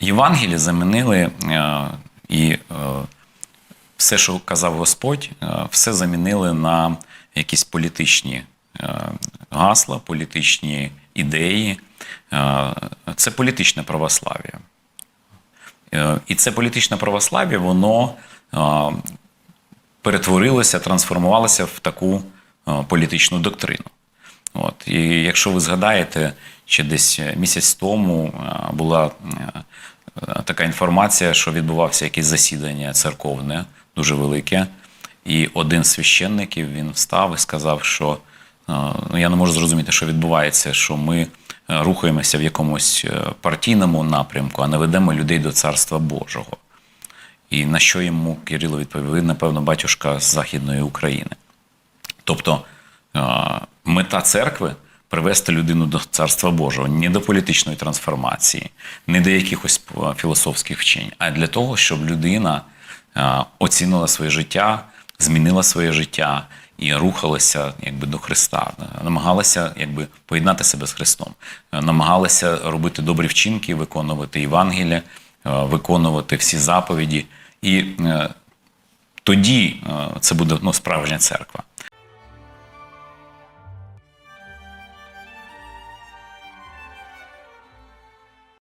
Євангелії замінили е, і е, все, що казав Господь, е, все замінили на якісь політичні гасла, політичні ідеї. Це політичне православ'я. І це політичне православ'я, воно перетворилося, трансформувалося в таку політичну доктрину. От. І якщо ви згадаєте, ще десь місяць тому е, була е, така інформація, що відбувався якесь засідання церковне, дуже велике, і один з священників він встав і сказав, що е, ну, я не можу зрозуміти, що відбувається, що ми е, рухаємося в якомусь е, партійному напрямку, а не ведемо людей до Царства Божого. І на що йому Кирило відповів? Напевно, батюшка з Західної України. Тобто е, мета церкви привести людину до Царства Божого, не до політичної трансформації, не до якихось е, філософських вчень, а для того, щоб людина е, оцінила своє життя, змінила своє життя і рухалася якби до Христа, намагалася якби поєднати себе з Христом, е, намагалася робити добрі вчинки, виконувати Євангелія, виконувати всі заповіді. І тоді це буде ну, справжня церква.